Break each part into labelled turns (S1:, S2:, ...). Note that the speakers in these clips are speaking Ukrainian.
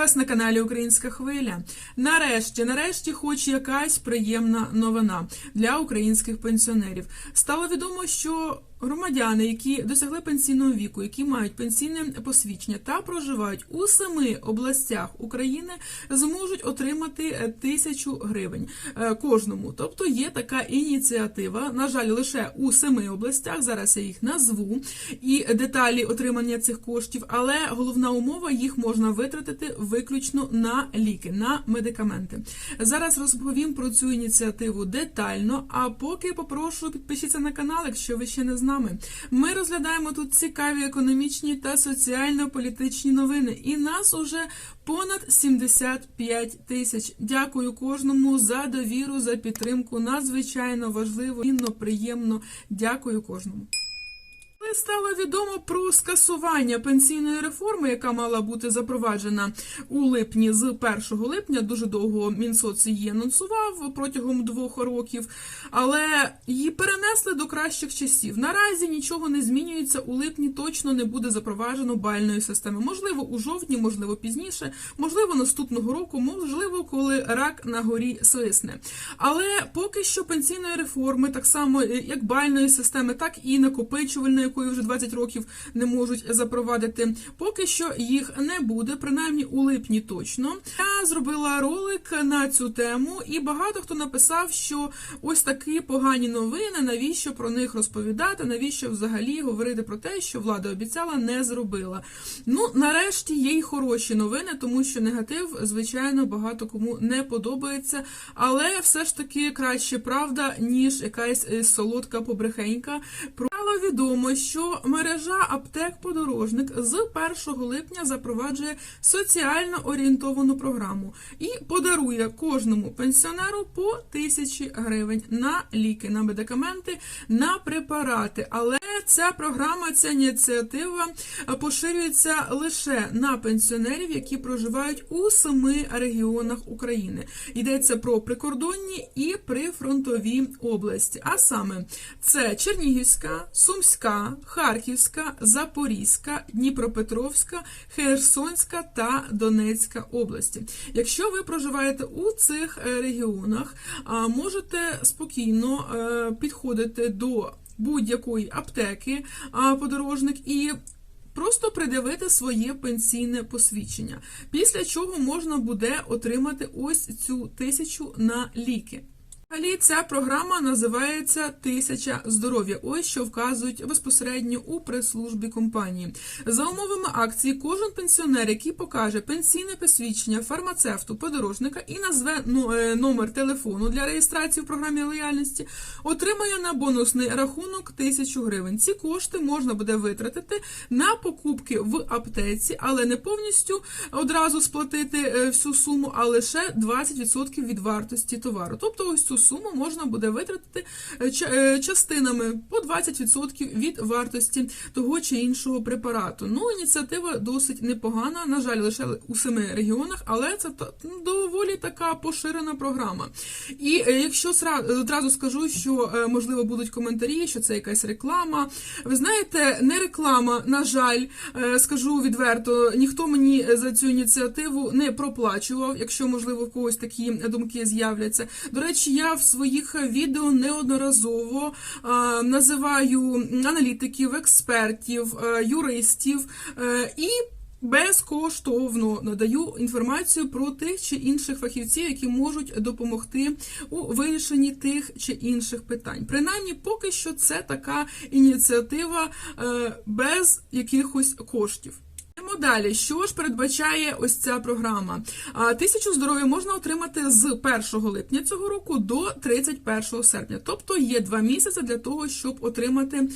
S1: вас на каналі Українська Хвиля. Нарешті, нарешті, хоч якась приємна новина для українських пенсіонерів. Стало відомо, що громадяни, які досягли пенсійного віку, які мають пенсійне посвідчення та проживають у семи областях України, зможуть отримати е, тисячу гривень е, кожному. Тобто є така ініціатива. На жаль, лише у семи областях. Зараз я їх назву і деталі отримання цих коштів, але головна умова їх можна витратити виключно на ліки, на медикаменти. Зараз розповім про цю ініціативу детально. А поки попрошу підпишіться на канал, якщо ви ще не з нами. Ми розглядаємо тут цікаві економічні та соціально-політичні новини, і нас уже понад 75 тисяч. Дякую кожному за довіру, за підтримку. Надзвичайно важливо, інно, приємно. Дякую кожному. Коли стало відомо про скасування пенсійної реформи, яка мала бути запроваджена у липні з 1 липня, дуже довго Мінсоц її анонсував протягом двох років, але її перенесли до кращих часів. Наразі нічого не змінюється. У липні точно не буде запроваджено бальної системи. Можливо, у жовтні, можливо, пізніше, можливо, наступного року, можливо, коли рак на горі свисне. Але поки що пенсійної реформи, так само е, як бальної системи, так і накопичувальної, якої вже 20 років не можуть запровадити. Поки що їх не буде, принаймні у липні точно. Я зробила ролик на цю тему, і багато хто написав, що ось такі погані новини, навіщо про них розповідати, навіщо взагалі говорити про те, що влада обіцяла, не зробила. Ну, нарешті є й хороші новини, тому що негатив, звичайно, багато кому не подобається, але все ж таки краще правда, ніж якась е, солодка побрехенька. Стало відомо, що мережа аптек подорожник з 1 липня запроваджує соціально орієнтовану програму і подарує кожному пенсіонеру по тисячі гривень на ліки, на медикаменти, на препарати. Але ця програма, ця ініціатива поширюється лише на пенсіонерів, які проживають у семи регіонах України. Йдеться про прикордонні і прифронтові області. А саме це Чернігівська, Сумська, Харківська, Запорізька, Дніпропетровська, Херсонська та Донецька області. Якщо ви проживаєте у цих е, регіонах, можете спокійно е, підходити до будь-якої аптеки подорожник і. Просто придивити своє пенсійне посвідчення, після чого можна буде отримати ось цю тисячу на ліки. Взагалі ця програма називається Тисяча здоров'я. Ось що вказують безпосередньо у прес-службі компанії. За умовами акції, кожен пенсіонер, який покаже пенсійне посвідчення фармацевту, подорожника і назве ну, е, номер телефону для реєстрації в програмі лояльності, отримає на бонусний рахунок тисячу гривень. Ці кошти можна буде витратити на покупки в аптеці, але не повністю одразу сплатити е, всю суму, а лише 20% від вартості товару. Тобто, ось цю суму можна буде витратити е, е, частинами по 20% від вартості того чи іншого препарату. Ну, ініціатива досить непогана. На жаль, лише у семи регіонах, але це доволі така поширена програма. І е, якщо одразу скажу, що можливо будуть коментарі, що це якась реклама. Ви знаєте, не реклама, на жаль, скажу відверто, ніхто мені за цю ініціативу не проплачував, якщо можливо в когось такі думки з'являться. До речі, я в своїх відео неодноразово називаю аналітиків, експертів, е, юристів е, і. Безкоштовно надаю інформацію про тих чи інших фахівців, які можуть допомогти у вирішенні тих чи інших питань. Принаймні, поки що це така ініціатива е, без якихось коштів. Йдемо далі. Що ж передбачає ось ця програма? Тисячу здоров'я можна отримати з 1 липня цього року до 31 серпня. Тобто є два місяці для того, щоб отримати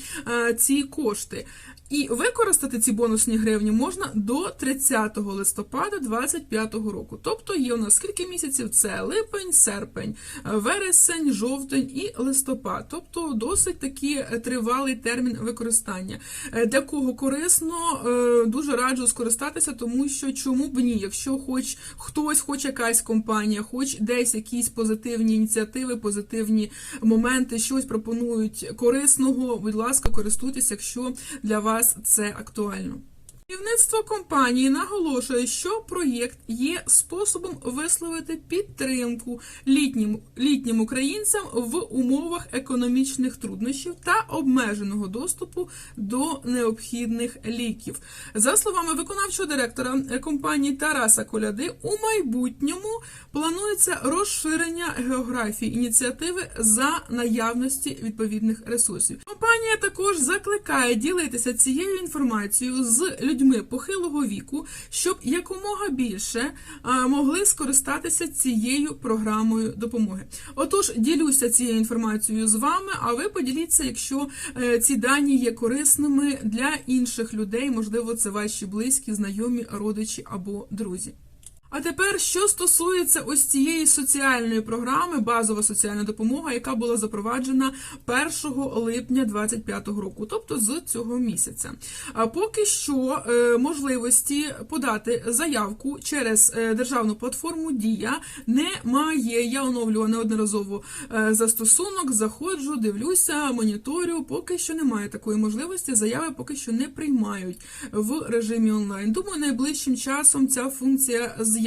S1: ці кошти. І використати ці бонусні гривні можна до 30 листопада 2025 року. Тобто є у нас скільки місяців? Це липень, серпень, вересень, жовтень і листопад. Тобто досить такий тривалий термін використання. Е, Для кого корисно, е, дуже раджу скористатися, тому що чому б ні, якщо хоч хтось, хоч якась компанія, хоч десь якісь позитивні ініціативи, позитивні моменти, щось пропонують корисного, будь ласка, користуйтесь, якщо для вас це актуально. Керівництво компанії наголошує, що проєкт є способом висловити підтримку літнім, літнім українцям в умовах економічних труднощів та обмеженого доступу до необхідних ліків. За словами виконавчого директора компанії Тараса Коляди, у майбутньому планується розширення географії ініціативи за наявності відповідних ресурсів. Компанія також закликає ділитися цією інформацією з людьми похилого віку, щоб якомога більше могли скористатися цією програмою допомоги. Отож, ділюся цією інформацією з вами. А ви поділіться, якщо е, ці дані є корисними для інших людей, можливо, це ваші близькі, знайомі, родичі або друзі. А тепер, що стосується ось цієї соціальної програми, базова соціальна допомога, яка була запроваджена 1 липня 2025 року, тобто з цього місяця. А поки що е, можливості подати заявку через е, державну платформу Дія немає. Я оновлювала неодноразово е, застосунок, заходжу, дивлюся, моніторю. Поки що немає такої можливості. Заяви поки що не приймають в режимі онлайн. Думаю, найближчим часом ця функція з'явиться.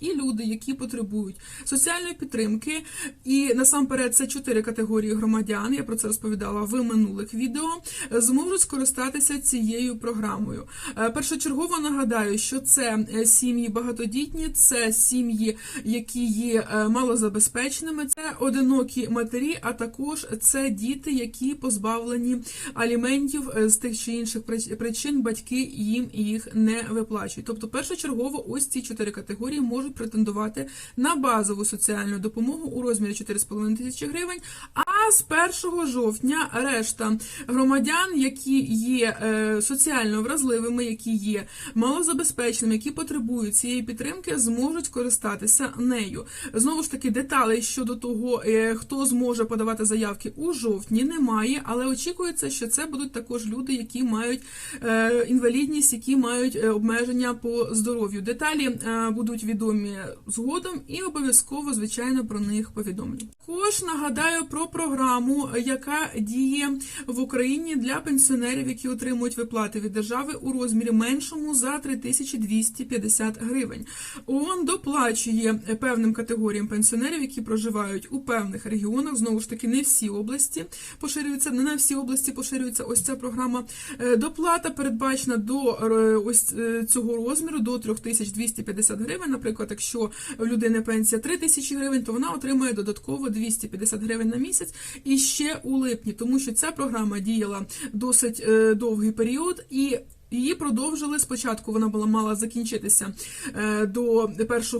S1: І люди, які потребують соціальної підтримки, і насамперед це чотири категорії громадян. Я про це розповідала в минулих відео. Зможуть скористатися цією програмою. Е, Першочергово нагадаю, що це е, сім'ї багатодітні, це сім'ї, які є е, малозабезпеченими, це одинокі матері, а також це діти, які позбавлені аліментів е, з тих чи інших причин, батьки їм їх не виплачують. Тобто, першочергово, ось ці чотири категорії можуть претендувати на базову соціальну допомогу у розмірі 4,5 тисячі гривень. А з 1 жовтня решта громадян, які є е, соціально вразливими, які є малозабезпеченими, які потребують цієї підтримки, зможуть користатися нею. Знову ж таки, деталей щодо того, е, хто зможе подавати заявки у жовтні, немає, але очікується, що це будуть також люди, які мають е, інвалідність, які мають обмеження по здоров'ю. Деталі е, будуть відомі згодом і обов'язково, звичайно, про них повідомлю. Також нагадаю про програму, яка діє в Україні для пенсіонерів, які отримують виплати від держави у розмірі меншому за 3250 гривень. ООН доплачує певним категоріям пенсіонерів, які проживають у певних регіонах. Знову ж таки, не всі області поширюються, не на всі області поширюється ось ця програма. Е, Доплата передбачена до е, ось е, цього розміру до 3250 гривень. Наприклад, якщо в людини пенсія 3000 гривень, то вона отримує додатково 250 гривень на місяць і ще у липні, тому що ця програма діяла досить е, довгий період і. Її продовжили спочатку. Вона була мала закінчитися е, до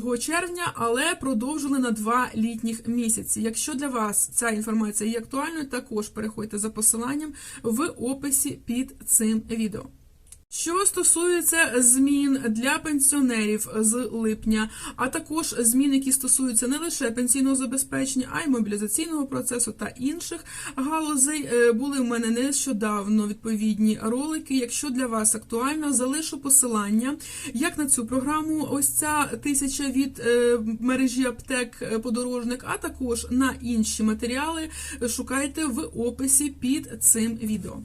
S1: 1 червня, але продовжили на два літніх місяці. Якщо для вас ця інформація є актуальною, також переходьте за посиланням в описі під цим відео. Що стосується змін для пенсіонерів з липня, а також змін, які стосуються не лише пенсійного забезпечення, а й мобілізаційного процесу та інших галузей, е, були в мене нещодавно відповідні ролики. Якщо для вас актуально, залишу посилання як на цю програму, ось ця тисяча від е, мережі аптек е, подорожник, а також на інші матеріали шукайте в описі під цим відео.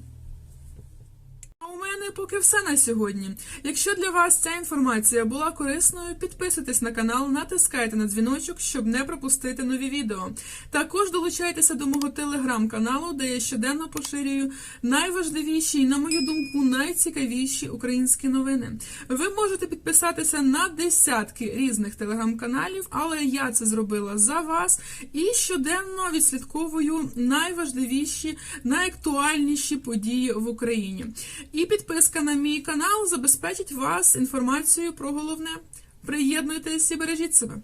S1: Мене поки все на сьогодні. Якщо для вас ця інформація була корисною, підписуйтесь на канал, натискайте на дзвіночок, щоб не пропустити нові відео. Також долучайтеся до мого телеграм-каналу, де я щоденно поширюю найважливіші і, на мою думку, найцікавіші українські новини. Ви можете підписатися на десятки різних телеграм-каналів, але я це зробила за вас і щоденно відслідковую найважливіші, найактуальніші події в Україні. І підписка на мій канал забезпечить вас інформацією про головне. Приєднуйтесь і бережіть себе.